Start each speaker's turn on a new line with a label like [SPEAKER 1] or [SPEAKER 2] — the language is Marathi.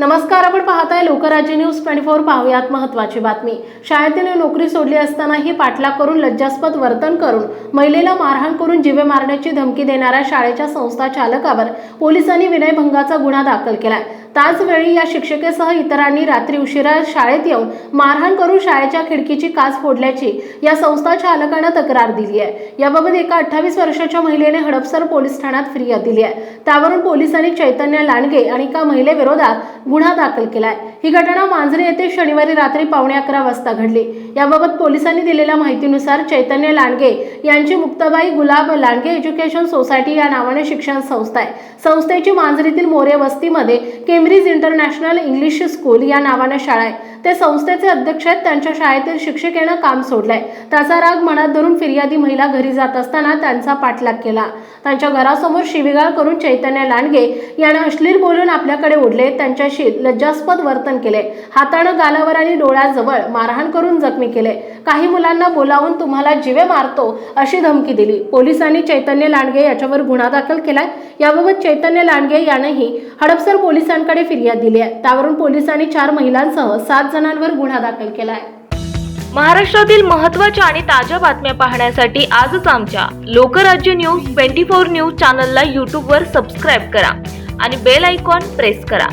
[SPEAKER 1] नमस्कार आपण पाहताय लोकराज्य न्यूज ट्वेंटी फोर पाहूयात महत्वाची बातमी. शाळेतील नोकरी सोडली असतानाही पाठलाग करून लज्जास्पद वर्तन करून महिलेला मारहाण करून जीवे मारण्याची धमकी देणाऱ्या शाळेच्या संस्था चालकावर पोलिसांनी विनयभंगाचा गुन्हा दाखल केलाय. त्याचवेळी या शिक्षिकेसह इतरांनी रात्री उशिरा शाळेत येऊन मारहाण करून शाळेच्या खिडकीची काच फोडल्याची या संस्था चालकानं तक्रार दिली आहे. याबाबत एका अठ्ठावीस वर्षाच्या महिलेने हडपसर पोलीस ठाण्यात फिर्याद दिली आहे. त्यावरून पोलिसांनी चैतन्य लांडगे आणि एका महिलेविरोधात गुन्हा दाखल केलाय. ही घटना मांजरे येथे शनिवारी रात्री पावणे अकरा वाजता घडली. याबाबत पोलिसांनी दिलेल्या माहितीनुसार चैतन्य लांडगे यांची मुक्ताबाई गुलाब लांडगे एज्युकेशन सोसायटी या नावाने शिक्षण संस्था आहे. संस्थेची मांजरीतील मोरे वस्तीमध्ये केम्ब्रिज इंटरनॅशनल इंग्लिश स्कूल या नावाने शाळा आहे. ते संस्थेचे अध्यक्ष आहेत त्यांच्या शाळेतील शिक्षिकेनं काम सोडलंय. त्याचा राग मनात धरून फिर्यादी महिला घरी जात असताना त्यांचा पाठलाग केला. त्यांच्या घरासमोर शिवीगाळ करून चैतन्य लांडगे यानं अश्लील बोलून आपल्याकडे ओढले. त्यांच्याशी लज्जास्पद वर्तन केले. हातानं गालावर आणि डोळ्याजवळ मारहाण करून जखमी केले. काही मुलांना बोलावून तुम्हाला जिवे मारतो अशी धमकी दिली. पोलिसांनी चैतन्य लांडगे याच्यावर गुन्हा दाखल केलाय. याबाबत चैतन्य लांडगे यानेही हडपसर पोलिसांकडे फिर्याद दिली आहे. त्यावरून पोलिसांनी चार महिलांसह सात जणांवर गुन्हा दाखल केलाय.
[SPEAKER 2] महाराष्ट्रातील महत्त्वाच्या आणि ताज्या बातम्या पाहण्यासाठी आजच आमच्या Lokrajya news twenty four news चॅनलला यूट्यूबवर सबस्क्राईब करा आणि बेल आयकॉन प्रेस करा.